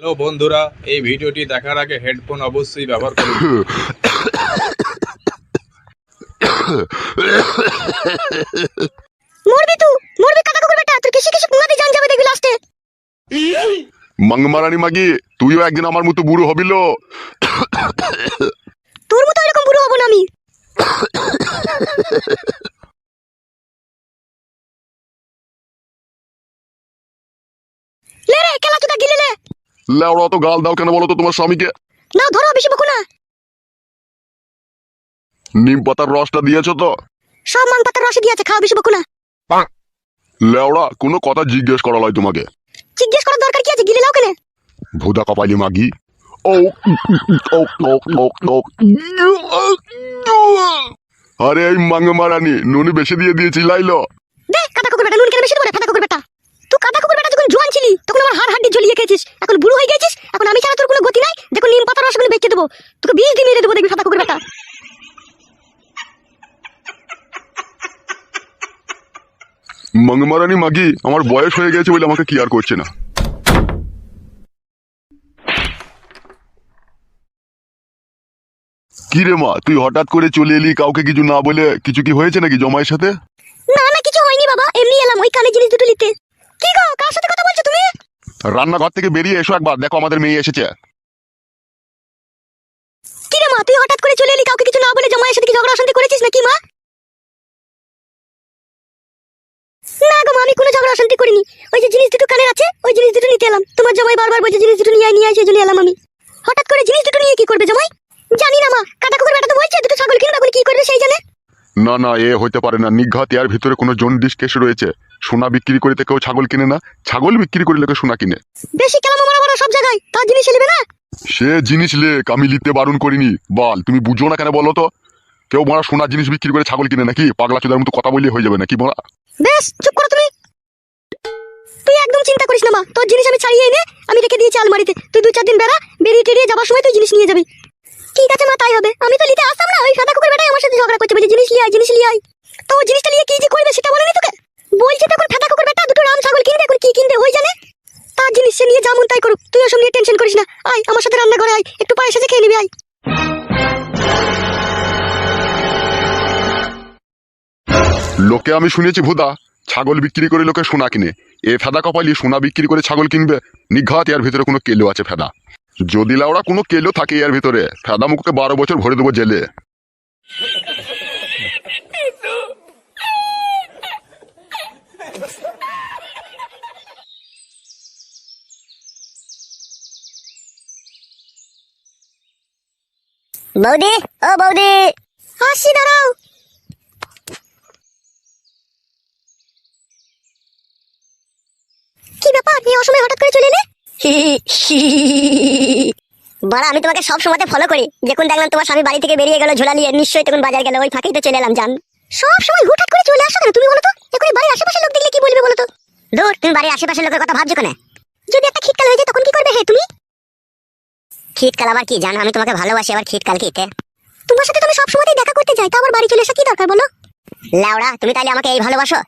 Hello বন্ধুরা এই ভিডিওটি দেখার আগে হেডফোন অবশ্যই ব্যবহার করুন। মরবি তুই মরবি কাকা কুকুর বেটা তোর কিসে কিসে কুয়াতে জান যাবে দেখবি লাস্টে মাংমারানি মাগি তুইও একদিন আমার মতো বুড়ো হবিল তোর মতো এরকম বুড়ো হব না আমি। লে রে খেলা চুদা গিলে। লে লেওড়া তো গাল দাও কেন বলো তো তোমার স্বামীকে? না ধরো বেশি বকো না। নিম পাতার রসটা দিয়েছ তো? সব মান পাতার রসে দিয়েছে খাওয়া বেশি বকো না। লেওড়া কোনো কথা জিজ্ঞেস করা লয় তোমাকে। জিজ্ঞেস করার দরকার কি আছে? গিলে লাও কেনে। ভুদা কপালি মাগি। ও ও, ও, ও, ও। আরে এই মাংমারানি নুনি বেশি দিয়ে দিয়েছি লাইলো। দে কাটা কুকুর বেটা নুন কেন বেশি দেবো রে? কাটা কুকুর বেটা তুই কাটা জোয়ান ছিলি তখন আমার হাড় হাড্ডি ঝুলিয়ে খেয়েছিস। এখন বুড়ো হয়ে গেছিস এখন আমি ছাড়া তোর কোনো গতি নাই দেখো নিম পাতার রসগুলো বেঁচে দেবো। তোকে বিষ দিয়ে মেরে দেবো দেখবি কাটা কুকুর বেটা মাংমারানি মাগি আমার বয়স হয়ে গেছে বলে আমাকে কি আর করছে না। কি রে মা তুই হঠাৎ করে চলে এলি কাউকে কিছু না বলে কিছু কি হয়েছে নাকি জমায়ের সাথে? না না কিছু হয়নি বাবা এমনি এলাম ওই কানে জিনিস দুটো নিতে। কি গো কার সাথে কথা বলছো তুমি? রান্নাঘর থেকে বেরিয়ে এসো একবার দেখো আমাদের মেয়ে এসেছে। কি রে মা তুই হঠাৎ করে চলে এলি কাউকে কিছু না বলে জামাইয়ের সাথে কি ঝগড়া অশান্তি করেছিস নাকি মা? না গো মা আমি কোনো ঝগড়া অশান্তি করিনি। ওই যে জিনিস দুটো কানের আছে ওই জিনিস দুটো নিতে এলাম। তোমার জামাই বারবার বলছে জিনিস দুটো নিয়ে আয়, নিয়ে আয় সেই জন্য এলাম আমি। হঠাৎ করে জিনিস দুটো নিয়ে কি করবে জামাই? জানি না মা কাটা কুকুর বেটা তো বলছে দুটো ছাগল কিনবে কি করবে সেই জানে? না না এ হইতে পারে না। নিঘাত এর ভিতরে কোনো জন্ডিস কেস রয়েছে। সোনা বিক্রি করিতে কেউ ছাগল কিনে না ছাগল বিক্রি করে লোকে সোনা কিনে। বেশি কেলাম মারা মারা সব জায়গায়? তার জিনিস নেবে না? সে জিনিস লেক আমি লিখতে বারণ করিনি। বল তুমি বুঝো না কেন বলো তো? কেউ মারা সোনার জিনিস বিক্রি করে ছাগল কিনে নাকি? পাগলা চোদার মতো কথা বললে হয়ে যাবে নাকি মারা? বেশ চুপ করো তুমি। তুই একদম চিন্তা করিস না মা। তোর জিনিস আমি ছাড়িয়ে এনে আমি রেখে দিয়েছি আলমারিতে। তুই দু চার দিন বেড়া বেরিয়ে টেরিয়ে যাবার সময় তুই জিনিস নিয়ে যাবি। ঠিক আছে মা তাই হবে। আমি তো নিতে আসতাম না ওই সাদা কুকুর বেটাই আমার সাথে ঝগড়া করছে বলছে জিনিস নিয়ে আয় জিনিস নিয়ে আয়। তো জিনিসটা নিয়ে কি যে করবে লোকে আমি শুনেছি ভুদা, ছাগল বিক্রি করে লোকে সোনা কিনে। এ ফেদা কপালি সোনা বিক্রি করে ছাগল কিনবে। নিঘাত, এর ভিতরে কোনো কেলো আছে ফেদা? যদি লাউড়া কোনো কেলো থাকে এর ভিতরে, ফেদা মুখকে বারো বছর ভরে দেবো জেলে। বৌদি, ও বৌদি। আসি দাঁড়াও কি ব্যাপার এই অসময়ে হঠাৎ করে চলে এলে বাড়া, আমি তোমাকে সব সময়তে ফলো করি। যখন দেখলাম তোমার স্বামী বাড়ি থেকে বেরিয়ে গেল, ঝোলা নিয়ে, নিশ্চয়ই তখন বাজার গেল, ওই ফাঁকেই তো চলে এলাম, জান। সব সময় হুটহাট করে চলে আসো কেন তুমি বলো তো? এখন বাড়ির আশেপাশে লোক দেখলে কি বলবে বলো তো? দূর তুমি বাড়ির আশেপাশের লোকের কথা ভাবছ কেন? যদি একটা খিটকাল হয়ে যায়, তখন কি করবে হে তুমি? খিটকাল আবার কি, জানো, আমি তোমাকে ভালোবাসি, আবার খিটকাল কিতে তোমার সাথে তুমি সব সময়তেই দেখা করতে যাই, তো আবার বাড়ি চলে আসা কি দরকার বলো? লাউড়া, তুমি তাহলে আমাকে এই ভালোবাসো?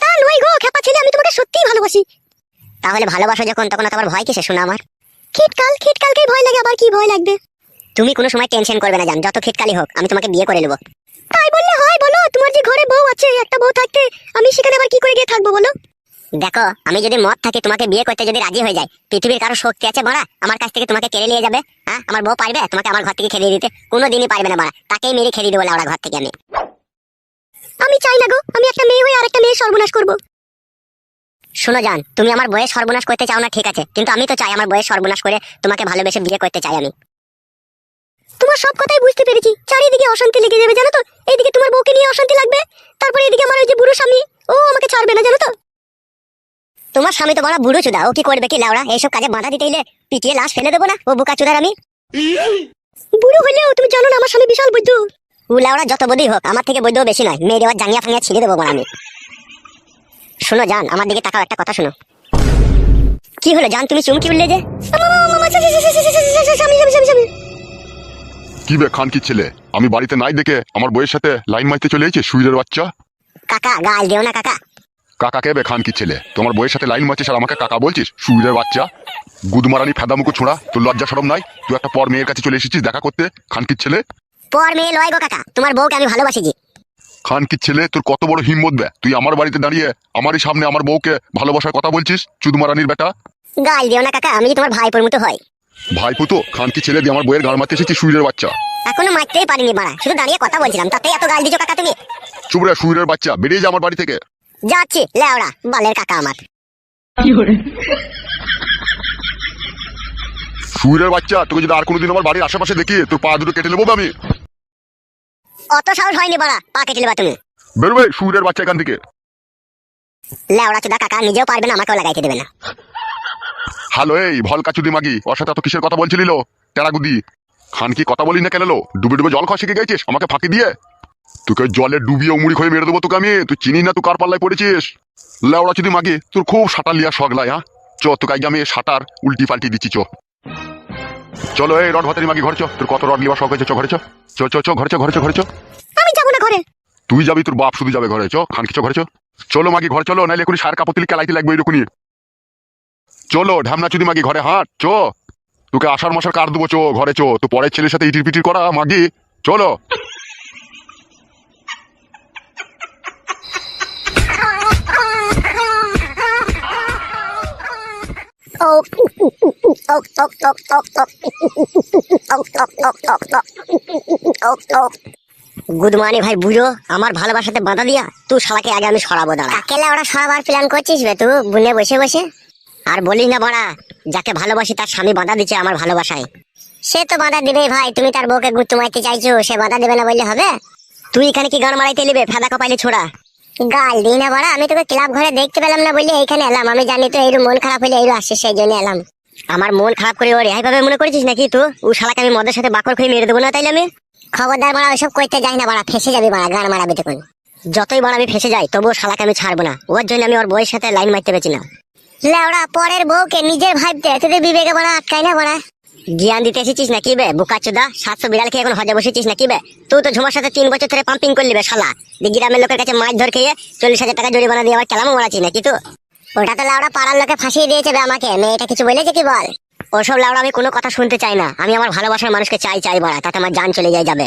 তা নয় গো খেপা ছেলে, আমি তোমাকে সত্যিই ভালোবাসি। তাহলে ভালোবাসো যখন তখন তো আবার ভয় কিসে শোনা আমার? খিটকাল খিটকালকেই ভয় লাগে আবার কি ভয় লাগবে? তুমি কোনো সময় টেনশন করবে না জান যত খিটকালি হোক আমি তোমাকে বিয়ে করে নেব। তাই বললে হয় বলো তোমার যে ঘরে বউ আছে একটা বউ থাকতে আমি সেখানে আবার কি করে গিয়ে থাকব বলো? দেখো আমি যদি মত থাকি তোমাকে বিয়ে করতে যদি রাজি হয়ে যায় পৃথিবীর কারও শক্তি আছে মারা আমার কাছ থেকে তোমাকে কেড়ে নিয়ে যাবে হ্যাঁ? আমার বউ পারবে তোমাকে আমার ঘর থেকে খেলিয়ে দিতে কোনো দিনই পারবে না মারা তাকেই মেরে খেলিয়ে দেবো লাউড়া ঘর থেকে আমি। আমি চাই না গো আমি একটা মেয়ে হয়ে আর একটা মেয়ে সর্বনাশ করব। শোনো জান, তুমি আমার বয়স সর্বনাশ করতে চাও না, ঠিক আছে। কিন্তু আমি তো চাই আমার বয়স সর্বনাশ করে তোমাকে ভালোবেসে বিয়ে করতে চাই আমি। তোমার সব কথাই বুঝতে পেরেছি। চারিদিকে অশান্তি লেগে যাবে, জানো তো? এইদিকে তোমার বউকে নিয়ে অশান্তি লাগবে। তারপরে এদিকে আমার ওই যে বুড়ো স্বামী, ও আমাকে ছাড়বে না, জানো তো? তোমার স্বামী তো বড় বুড়ো চুদা, ও কি করবে কি লাউড়া? এইসব কাজে বাধা দিতে এলে পিটিয়ে লাশ ফেলে দেবো না, ও বুকা চুদার আমি? বুড়ো হলেও তুমি জানো না, আমার স্বামী বিশাল বৈদ্য। ও লাউড়া যত বদি হোক, আমার থেকে বৈদ্য বেশি নয়, মেয়ে দেওয়ার জাঙ্গিয়া ফাঙ্গিয়া ছিঁড়ে দেবো আমি। শোনো জান আমার দিকে তাকাও একটা কথা শোনো। কি হলো জান তুমি চুমকি উঠলে যে? কি বে খান কি ছেলে? আমি বাড়িতে নাই দেখে আমার বইয়ের সাথে লাইন মারতে চলে এসেছে সুইরের বাচ্চা? কাকা গাল দিও না কাকা। কাকা কে বে খান কি ছেলে? তোমার বইয়ের সাথে লাইন মারছিস আর আমাকে কাকা বলছিস সুবিধের বাচ্চা? গুদমারানি ফেদামুকু ছোড়া তোর লজ্জা সরম নাই? তুই একটা পর মেয়ের কাছে চলে এসেছিস দেখা করতে খান কি ছেলে? পর মেয়ে লয় গো কাকা। তোমার বউকে আমি ভালোবাসি খান কি ছেলে? তোর কত বড় হিম্মত বে? তুই আমার বাড়িতে দাঁড়িয়ে আমারই সামনে আমার বউকে ভালোবাসার কথা বলছিস চুদমারানির বেটা? গাল দিও না কাকা আমি তোমার ভাইপোর মতো হয় ভাই পুতো খান কি ছেলে দিয়ে আমার বইয়ের গাড় মারতে এসেছিস সুইরের বাচ্চা? এখনও মারতেই পারিনি বাড়া শুধু দাঁড়িয়ে কথা বলছিলাম তাতে এত গাল দিছো কাকা তুমি? চুপ রে সুইরের বাচ্চা বেরিয়ে যা আমার বাড়ি থেকে। যাচ্ছি লেওড়া বালের কাকা আমার। সুইরের বাচ্চা তোকে যদি আর কোনোদিন আমার বাড়ির আশেপাশে দেখি তোর পা দুটো কেটে নেব আমি। অত সাহস হয়নি বাড়া পা কেটে নেবা তুমি। বেরোবে সুইরের বাচ্চা এখান থেকে। লেওড়া চুদা কাকা নিজেও পারবে না আমাকেও লাগাইতে দেবে না। হ্যালো এই ভলকা চুদি মাগি ওর সাথে এত কিসের কথা বলছিলিল টেরাগুদি খান কি কথা বলি না কেন? ডুবে ডুবে জল খাওয়া শিখে গেছিস? আমাকে ফাঁকি দিয়ে? তোকে জলে ডুবিয়ে উমুড়ি খয়ে মেরে দেবো তোকে আমি। তুই চিনি না তুই কার পাল্লায় পড়েছিস? লেওড়া চুদি মাগি তোর খুব সাঁটার লিয়া শগলাই হ্যাঁ? চ তোকে আগে আমি সাঁটার উল্টি পাল্টি দিচ্ছি চ। চলো এই রড ভাতারি মাগি ঘরে চ তোর কত রড নিবা শখ হয়েছে? চো ঘরে চো চো চ চো ঘরে চো ঘরে চ ঘরে চ আমি যাব না ঘরে। তুই যাবি তোর বাপ শুধু যাবে ঘরে চো খান কিছু ঘরছো? ঘরে চো চলো মাগি ঘর চলো নাইলে এখনই সার কাপড় কেলাইতে লাগবে এরকমই চলো ঢামনা চুদি মাগি ঘরে হাঁট চো। তোকে আষাঢ় মাসের কার দেবো চো ঘরে চো। তো পরের ছেলের সাথে ইটির পিটির করা মাগি। চলো। গুদমানি ভাই বুঝো আমার ভালোবাসাতে বাধা দিয়া তুই শালাকে আগে আমি সরাবো দাঁড়া। কাকেলা ওরা সরাবার প্ল্যান করছিস বে তুই বুনে বসে বসে? আর বলিস না বড়া যাকে ভালোবাসি তার স্বামী বাধা দিচ্ছে আমার ভালোবাসায়। সে তো বাধা দিবেই ভাই তুমি তার বউকে গুত্তু মারতে চাইছো সে বাধা দেবে না বললে হবে? তুই এখানে কি গান মারাইতে নিবে ফেদা কপাইলে ছোড়া। গাল দিই না বড়া আমি তোকে ক্লাব ঘরে দেখতে পেলাম না বললে এইখানে এলাম। আমি জানি তো এইরু মন খারাপ হলে এইরু আসছে সেই জন্য এলাম। আমার মন খারাপ করে ওর এইভাবে মনে করেছিস নাকি তুই? ও শালাকে আমি মদের সাথে বাকর খেয়ে মেরে দেবো না তাইলে আমি? খবরদার বাড়া ওইসব করতে যাই না বাড়া ফেসে যাবি বাড়া গান মারাবি তখন। যতই বড় আমি ফেসে যাই তবুও শালাকে আমি ছাড়বো না। ওর জন্য আমি ওর বউয়ের সাথে লাইন মারতে পেরেছি না। লেওড়া পরের বউকে নিজের ভাবতে তোদের বিবেকে বড়া আটকাই না বড়া। জ্ঞান দিতে এসেছিস নাকি বে? বুকাচুদা সাতশো বিড়াল খেয়ে এখন হজে বসেছিস নাকি বে? তুই তো ঝুমার সাথে তিন বছর ধরে পাম্পিং করলি বে শালা। গ্রামের লোকের কাছে মাছ ধর খেয়ে চল্লিশ হাজার টাকা জরিমানা দিয়ে আবার কেলামও মারাচ্ছিস নাকি তো ওটা তো লাউড়া পাড়ার লোকে ফাঁসিয়ে দিয়েছে বে আমাকে। মেয়েটা কিছু বলেছে কি বল? ওসব লাউড়া আমি কোনো কথা শুনতে চাই না। আমি আমার ভালোবাসার মানুষকে চাই চাই বড়া। তাতে আমার জান চলে যায় যাবে।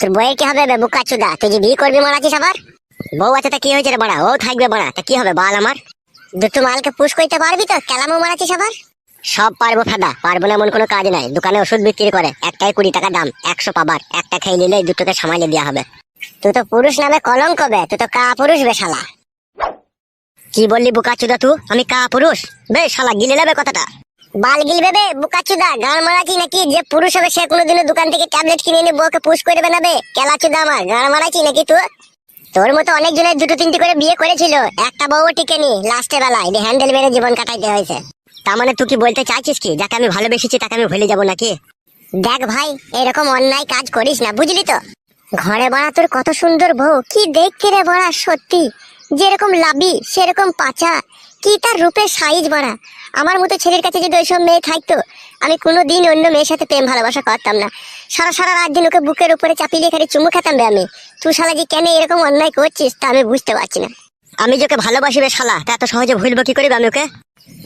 তোর বইয়ের কি হবে বে বুকাচুদা তুই যে বিয়ে করবি মারাছিস আবার? বউ আছে তা কি হয়েছে রে বড়া? ও থাকবে বড়া। তা কি হবে বাল আমার? দুটো মালকে পুশ করতে পারবি তো? কেলামও মারাছিস আবার? সব পারব ফাদা পারব না এমন কোনো কাজ নাই। দোকানে ওষুধ বিক্রি করে, একটাই কুড়ি টাকা দাম, একশো পাবার, একটা খেয়ে নিলে দুটোকে সামালে দেওয়া হবে। তুই তো পুরুষ নামে কলঙ্ক বে, তুই তো কা পুরুষ বে শালা। কি বললি বুকাচুদা তুই? আমি কা পুরুষ বে শালা, গিলে নেবে কথাটা। বাল গিলবে বে বুকাচুদা গান মারাচ্ছি নাকি? যে পুরুষ হবে সে কোনোদিনও দোকান থেকে ট্যাবলেট কিনে এনে বউকে পুশ করে দেবে না বে। কেলাচুদা আমার গান মারাচ্ছি নাকি তুই? তোর মতো অনেক জনের দুটো তিনটি করে বিয়ে করেছিল, একটা বউ টিকেনি লাস্টে বেলায় হ্যান্ডেল মেরে জীবন কাটাইতে হয়েছে। তার মানে তুই কি বলতে চাইছিস কি? যাকে আমি ভালোবেসেছি তাকে আমি ভুলে যাব নাকি? দেখ ভাই, এরকম অন্যায় কাজ করিস না, বুঝলি তো? ঘরে বড়া তোর কত সুন্দর বউ, কি দেখতে রে বড়া সত্যি? যেরকম লাবি, সেরকম পাচা, কি তার রূপের সাইজ বড়া? আমার মতো ছেলের কাছে যদি ওইসব মেয়ে থাকতো, আমি কোনো দিন অন্য মেয়ের সাথে প্রেম ভালোবাসা করতাম না। সারা সারা রাত দিন ওকে বুকের উপরে চাপিয়ে খালি চুমু খেতাম বে আমি। তুই শালা যে কেন এরকম অন্যায় করছিস, তা আমি বুঝতে পারছি না। আমি যাকে ভালোবাসি বে শালা, তা এত সহজে ভুলবো কি করিবে আমি ওকে?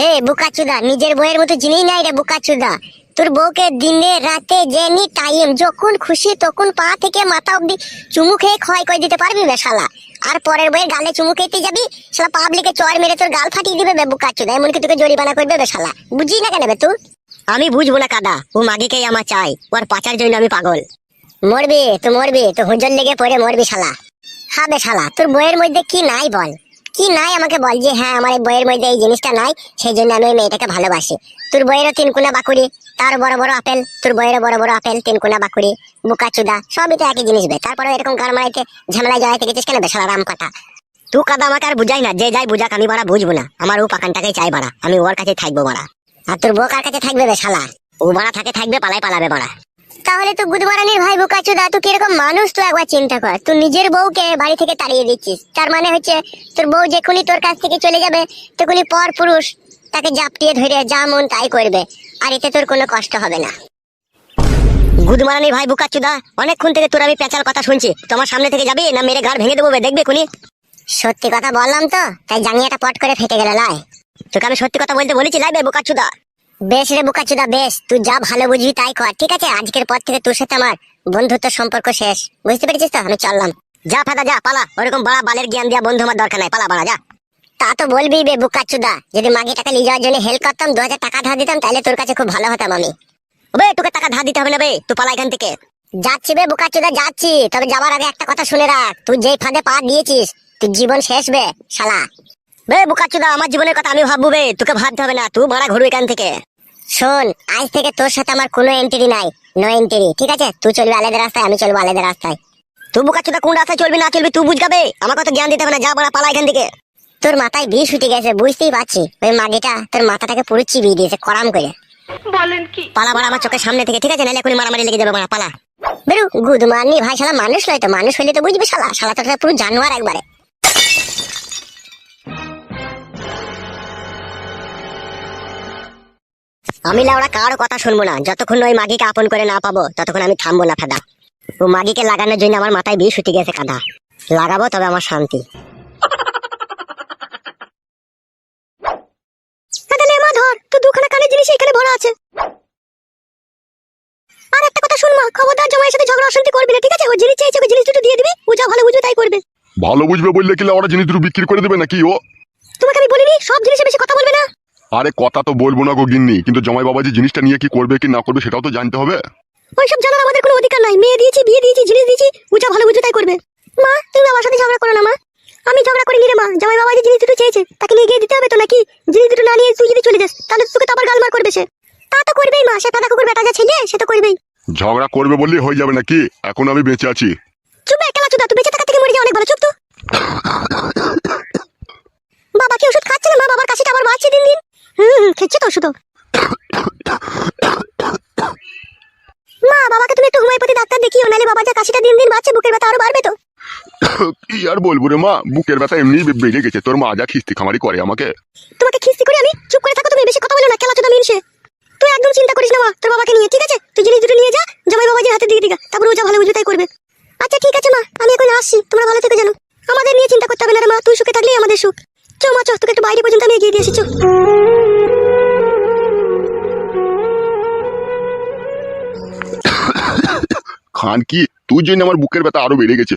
এ বুকাচুদা নিজের বইয়ের মতো জিনিস নাই রে বুকাচুদা। তোর বউকে দিনে রাতে জেনি টাইম যখন খুশি তখন পা থেকে মাথা অব্দি চুমু খেয়ে ক্ষয় করে দিতে পারবি বে শালা। আর পরের বইয়ের গালে চুমু খেতে যাবি শালা পাবলিকে চর মেরে তোর গাল ফাটিয়ে দিবে বে বুকাচুদা। এমনকি তোকে জরিমানা করবে বে শালা। বুঝি না কেন বে তুই? আমি বুঝব না কাদা ও মাগিকেই আমার চাই ওর পাচার জন্য আমি পাগল। মরবি তো মরবি তো হুজল লেগে পড়ে মরবি শালা। হবে শালা তোর বইয়ের মধ্যে কি নাই বল। কি নাই আমাকে বল যে হ্যাঁ আমার এই বইয়ের মধ্যে এই জিনিসটা নাই সেই জন্য আমি ওই মেয়েটাকে ভালোবাসি। তোর বইয়েরও তিন কুনা বাকুড়ি, তার বড় বড় আপেল, তোর বইয়েরও বড় বড় আপেল, তিন কুনা বাকুড়ি বুকাচুদা সবই তো একই জিনিস বে। তারপরে এরকম গান মারাইতে ঝামেলা জড়াইতে গেছিস কেন বেশালা রাম কাটা তুই কাদা আমাকে আর বুঝাই না, যে যাই বুঝাক আমি বাড়া বুঝব না। আমার ও পাকানটাকেই চাই বাড়া, আমি ওর কাছে থাকব বাড়া। আর তোর বউ কার কাছে থাকবে বেশালা ও বাড়া থাকে থাকবে, পালাই পালাবে বাড়া। তাহলে তো গুদমারানির ভাই বুকাচুদা তুই কীরকম মানুষ তুই একবার চিন্তা কর। তুই নিজের বউকে বাড়ি থেকে তাড়িয়ে দিচ্ছিস। তার মানে হচ্ছে তোর বউ যখনই তোর কাছ থেকে চলে যাবে তখনই পর পুরুষ তাকে জাপটিয়ে ধরে যা মন তাই করবে আর এতে তোর কোনো কষ্ট হবে না। গুদমারানি ভাই বুকাচুদা অনেকক্ষণ থেকে তোর আমি পেঁচার কথা শুনছি। তোমার সামনে থেকে যাবি না মেরে ঘর ভেঙে দেবো দেখবে কোনি সত্যি কথা বললাম তো তাই জাঙ্গিয়াটা পট করে ফেটে গেল লাই। তোকে আমি সত্যি কথা বলতে বলেছি লাইবে বোকাচুদা। বেশ রে বোকাচুদা, বেশ। তুই যা ভালো বুঝবি তাই কর, ঠিক আছে? আজকের পর থেকে তোর সাথে আমার বন্ধুত্ব সম্পর্ক শেষ। বুঝতে পেরেছিস তো? আমি চললাম। যা ফাদা, যা, পালা। ওরকম বড়া বালের জ্ঞান দিয়া বন্ধু আমার দরকার নাই। পালা বাড়া যা। তা তো বলবি বে বুকাচুদা, যদি মাগে টাকা নিয়ে যাওয়ার জন্য হেল্প করতাম, দু হাজার টাকা ধার দিতাম, তাহলে তোর কাছে খুব ভালো হতাম আমি। বে তোকে টাকা ধার দিতে হবে না বে। তুই পালা এখান থেকে। যাচ্ছি বে বুকাচুদা, যাচ্ছি। তবে যাবার আগে একটা কথা শুনে রাখ। তুই যেই ফাঁদে পা দিয়েছিস তুই জীবন শেষ বে, শালা। বে বুকাচুদা, আমার জীবনের কথা আমি ভাববো বে। তোকে ভাবতে হবে না। তুই ভাড়া ঘুরু এখান থেকে। শোন আজ থেকে তোর সাথে আমার কোনো এন্ট্রি নাই নো এন্ট্রি ঠিক আছে? তুই চলবি আলাদা রাস্তায় আমি চলবো আলাদা রাস্তায়। তুই বুকা বুকাচুদা কোন রাস্তায় চলবি না চলবি তুই বুঝগাবে? আমার কথা জ্ঞান দিতে হবে না যা বড়া পালা এখান থেকে। তোর মাথায় বিষ উঠে গেছে বুঝতেই পারছি। ওই মাগিটা তোর মাথাটাকে পুরো চিবিয়ে দিয়েছে করাম করে। বলেন কি? পালা বাড়া আমার চোখের সামনে থেকে ঠিক আছে? নাহলে এখনই মারামারি লেগে যাবে বাড়া পালা। বেরু গুদ মারনি ভাই শালা মানুষ নয় তো মানুষ হইলে তো বুঝবি শালা। শালা তো পুরো জানোয়ার একবারে। আমি লাউড়া কারও কথা শুনব না। যতক্ষণ ওই মাগিকে আপন করে না পাবো ততক্ষণ আমি থামবো না ফেদা। ও মাগিকে লাগানোর জন্য আমার মাথায় বিষ উঠে গেছে কাদা। লাগাবো তবে আমার শান্তি। ধর। তো দুখানা কানের জিনিস এখানে ভরা আছে। আর একটা কথা শুন মা খবরদার জামাইয়ের সাথে ঝগড়া অশান্তি করবি না ঠিক আছে? ও জিনিস চেয়েছে ওকে জিনিস দুটো দিয়ে দিবি ও যা ভালো বুঝবে তাই করবে। ভালো বুঝবে বললে কি ওরা জিনিস দুটো বিক্রি করে দেবে নাকি ও? তোমাকে আমি বলিনি সব জিনিসে বেশি কথা বলবে না? আরে কথা তো বলব না গো গিন্নি কিন্তু জামাই বাবা যে জিনিসটা নিয়ে কি করবে কি না করবে সেটাও তো জানতে হবে। ওইসব জানার আমাদের কোনো অধিকার নাই। মেয়ে দিয়েছি বিয়ে দিয়েছি জিনিস দিয়েছি ও যা ভালো বুঝে তাই করবে। মা তুমি বাবার সাথে ঝগড়া করো না মা। আমি ঝগড়া করি রে মা। জামাই বাবা যে জিনিস দুটো চেয়েছে। তাকে নিয়ে গিয়ে দিতে হবে তো নাকি? জিনিস দুটো না নিয়ে তুই যদি চলে যাস তাহলে তোকে তো আবার গালমার করবে সে। তা তো করবেই মা সে পেদা কুকুর বেটা যা ছেলে সে তো করবেই। ঝগড়া করবে বললেই হয়ে যাবে নাকি? এখন আমি বেঁচে আছি। চুপ একলা চুদা তুই বেঁচে থাকা থেকে মরে যাওয়া অনেক ভালো চুপ তো। বাবা কি ওষুধ খাচ্ছে না মা? বাবার কাছেটা আবার বাড়ছে দিন দিন। হুম হুম, তো ওষুধ মা বাবাকে তুমি একটু হোমিওপ্যাথি ডাক্তার দেখিও নাহলে বাবা যা কাশিটা দিন দিন বাড়ছে বুকের ব্যথা আরও বাড়বে তো। কি আর বলব রে মা বুকের ব্যথা এমনি বেড়ে গেছে তোর মা যা খিস্তি খামারি করে আমাকে। তোমাকে খিস্তি করে আমি? চুপ করে থাকো তুমি বেশি কথা বলো না খেলা চোদা মিনসে। তুই একদম চিন্তা করিস না মা তোর বাবাকে নিয়ে ঠিক আছে? তুই জিনিস দুটো নিয়ে যা জামাই বাবাজির হাতে দিয়ে দিগা তারপর ও যা ভালো বুঝবে তাই করবে। আচ্ছা ঠিক আছে মা আমি এখন আসছি তোমরা ভালো থেকে জানো আমাদের নিয়ে চিন্তা করতে হবে না রে মা তুই সুখে থাকলেই আমাদের সুখ। চো মা চো তোকে একটু বাইরে পর্যন্ত আমি এগিয়ে দিয়ে আসি খান কি? তুই জন্য আমার বুকের ব্যথা আরও বেড়ে গেছে।